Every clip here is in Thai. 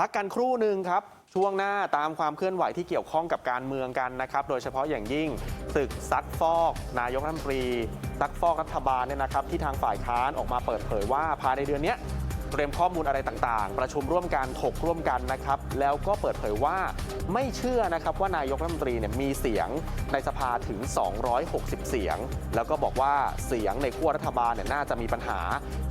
พักกันครู่หนึ่งครับ ช่วงหน้าตามความเคลื่อนไหวที่เกี่ยวข้องกับการเมืองกันนะครับ โดยเฉพาะอย่างยิ่งศึกซักฟอก นายกรัฐมนตรีซักฟอกรัฐบาลเนี่ยนะครับ ที่ทางฝ่ายค้านออกมาเปิดเผยว่าภายในเดือนนี้เตรียมข้อมูลอะไรต่างๆ ประชุมร่วมกันถกร่วมกันนะครับ แล้วก็เปิดเผยว่าไม่เชื่อนะครับว่านายกรัฐมนตรีเนี่ยมีเสียงในสภาถึง 260 เสียง แล้วก็บอกว่าเสียงในขั้วรัฐบาลเนี่ยน่าจะมีปัญหา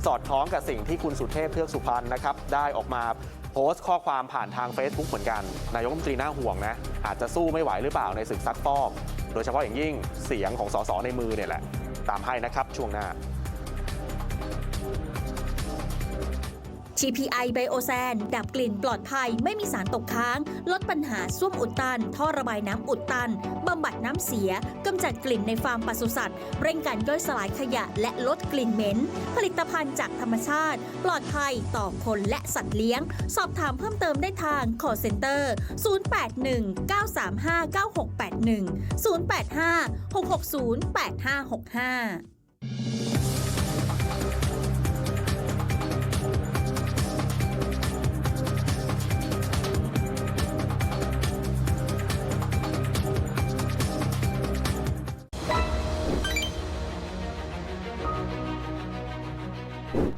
สอดคล้องกับสิ่งที่คุณสุเทพเทือกสุพรรณนะครับได้ออกมา โพสต์ข้อความผ่านทาง Facebook เหมือนกัน นายกรัฐมนตรีน่าห่วงนะ อาจจะสู้ไม่ไหวหรือเปล่าในศึกซักฟอกโดยเฉพาะอย่างยิ่งเสียงของสสในมือเนี่ยแหละ ตามให้นะครับช่วงหน้า TPI ไบโอแซนดับกลิ่นปลอดภัยไม่มีสารตกค้าง ลดปัญหาส้วมอุดตัน ท่อระบายน้ำอุดตันบำบัดน้ำเสียกำจัดกลิ่นในฟาร์มปศุสัตว์ เร่งการย่อยสลายขยะและลดกลิ่นเหม็น ผลิตภัณฑ์จากธรรมชาติ ปลอดภัยต่อคนและสัตว์เลี้ยง สอบถามเพิ่มเติมได้ทาง call center 081 935 9681 085 660 8565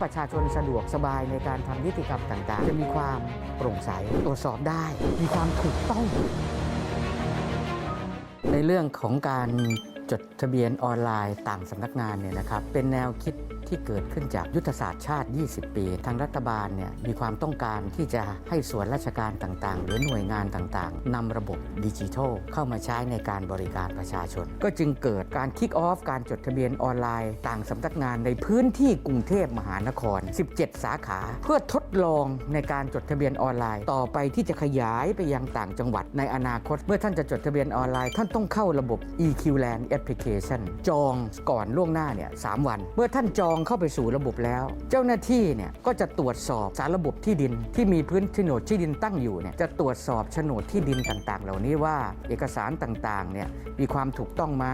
ประชาชนสะดวกสบายในการทำนิติกรรมต่างๆ จะมีความโปร่งใสตรวจสอบได้ มีความถูกต้อง ในเรื่องของการ จดทะเบียนออนไลน์ต่างสำนักงานเนี่ยนะครับเป็นแนวคิดที่เกิดขึ้นจากยุทธศาสตร์ชาติ 20 ปี ทางรัฐบาลเนี่ยมีความต้องการที่จะให้ส่วนราชการต่างๆ หรือหน่วยงานต่างๆนำระบบดิจิทัลเข้ามาใช้ในการบริการประชาชน ก็จึงเกิดการคิกออฟการจดทะเบียนออนไลน์ต่างสำนักงานในพื้นที่กรุงเทพมหานคร 17 สาขา เพื่อทดลองในการจดทะเบียนออนไลน์ ต่อไปที่จะขยายไปยังต่างจังหวัดในอนาคต เมื่อท่านจะจดทะเบียนออนไลน์ ท่านต้องเข้าระบบ eQland EQLand Application จองก่อนล่วงหน้าเนี่ยสามวัน เมื่อท่านจองเข้าไปสู่ระบบแล้ว เจ้าหน้าที่เนี่ยก็จะตรวจสอบสารระบบที่ดินที่มีพื้นโฉนดที่ดินตั้งอยู่เนี่ยจะตรวจสอบโฉนดที่ดินต่างๆ เหล่านี้ว่าเอกสารต่างๆเนี่ยมีความถูกต้องไหม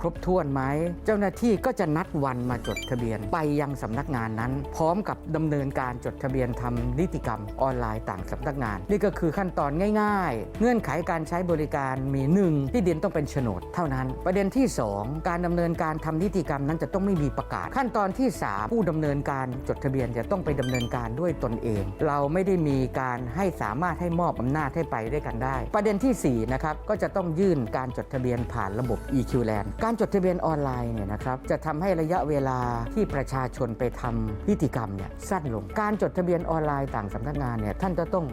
ครบถ้วนไหมเจ้าหน้าที่ก็จะนัดวันมาจดทะเบียน ไปยังสำนักงานนั้น พร้อมกับดำเนินการจดทะเบียนทำนิติกรรมออนไลน์ต่างสำนักงาน นี่ก็คือขั้นตอนง่าย ๆ เงื่อนไขการใช้บริการมีหนึ่งที่ดินต้องเป็นโฉนดเท่านั้น ประเด็นที่2 การดำเนินการทำนิติกรรมนั้นจะต้องไม่มีประกาศ ขั้นตอนที่ 3 ผู้ดำเนินการจดทะเบียนจะต้องไปดำเนินการด้วยตนเอง เราไม่ได้มีการให้สามารถให้มอบอำนาจให้ไปด้วยกันได้ ประเด็นที่4นะครับก็จะต้องยื่นการจดทะเบียนผ่านระบบ EQLand การจดทะเบียนออนไลน์เนี่ยนะครับจะทำให้ระยะเวลาที่ประชาชนไปทำนิติกรรมเนี่ยสั้นลง การจดทะเบียนออนไลน์ต่างสำนักงานเนี่ยท่านจะต้อง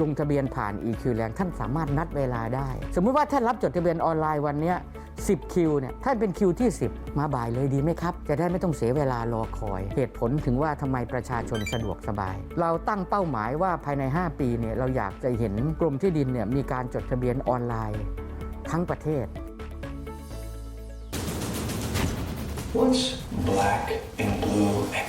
ลงทะเบียนผ่าน EQLand ท่านสามารถนัดเวลาได้ สมมุติว่าท่านรับจดทะเบียนออนไลน์วันเนี้ย 10 คิวเนี่ยท่าเป็นคิวที่ 10 มาบ่ายเลยดีไหมครับ จะได้ไม่ต้องเสียเวลารอคอย เหตุผลถึงว่าทำไมประชาชนสะดวกสบาย เราตั้งเป้าหมายว่าภายใน 5 ปีเนี่ยเราอยากจะเห็นกรมที่ดินเนี่ยมีการจดทะเบียนออนไลน์ ทั้งประเทศ What's black and blue and